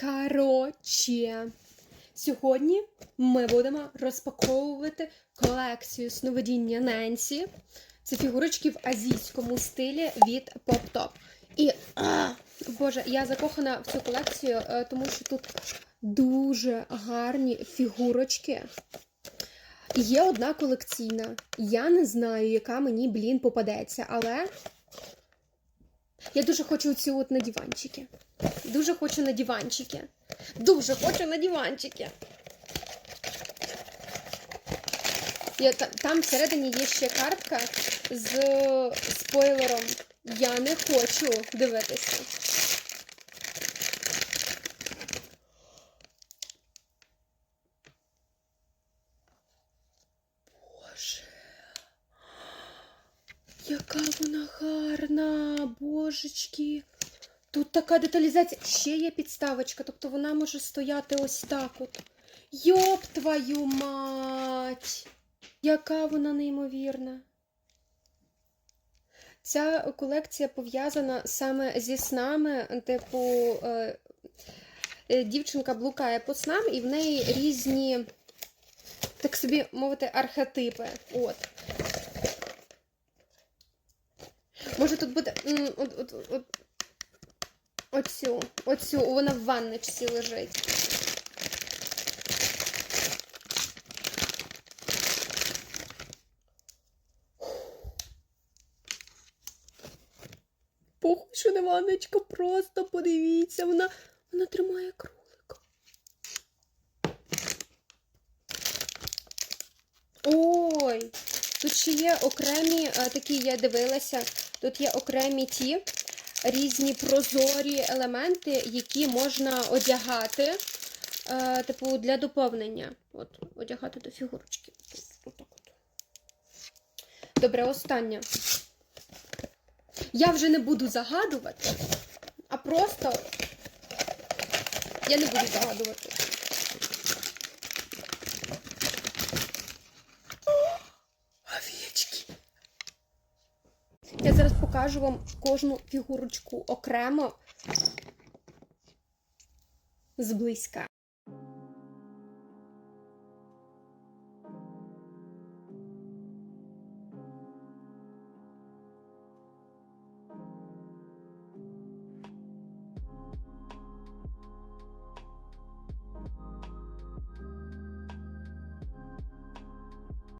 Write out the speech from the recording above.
Короче, сьогодні ми будемо розпаковувати колекцію сновидіння Ненсі. Це фігурочки в азійському стилі від Pop Top. І, а, боже, я закохана в цю колекцію, е, тому що тут дуже гарні фігурочки. Є одна колекційна. Я не знаю, яка мені, блін, попадеться, але я дуже хочу ці от на диванчики. Дуже хочу на диванчики. Дуже хочу на диванчики. Я, та- там всередині є ще картка з спойлером. Я не хочу дивитися. Яка вона гарна, божечки. Тут така деталізація. Ще є підставочка, тобто вона може стояти ось так от. Йоп твою мать! Яка вона неймовірна. Ця колекція пов'язана саме зі снами, типу, е, е, дівчинка блукає по снам, і в неї різні, так собі мовити, архетипи. От. Може тут буде. От, от, от, оцю, оцю, вона в ванничці лежить. Похуй, що не ванночка, просто подивіться, вона, вона тримає кролика. Ой, тут ще є окремі е, такі, я дивилася, тут є окремі ті різні прозорі елементи, які можна одягати, е, типу, для доповнення. От, одягати до фігурочки. Добре, останнє. Я вже не буду загадувати, а просто я не буду загадувати. Я зараз покажу вам кожну фігурочку окремо зблизька.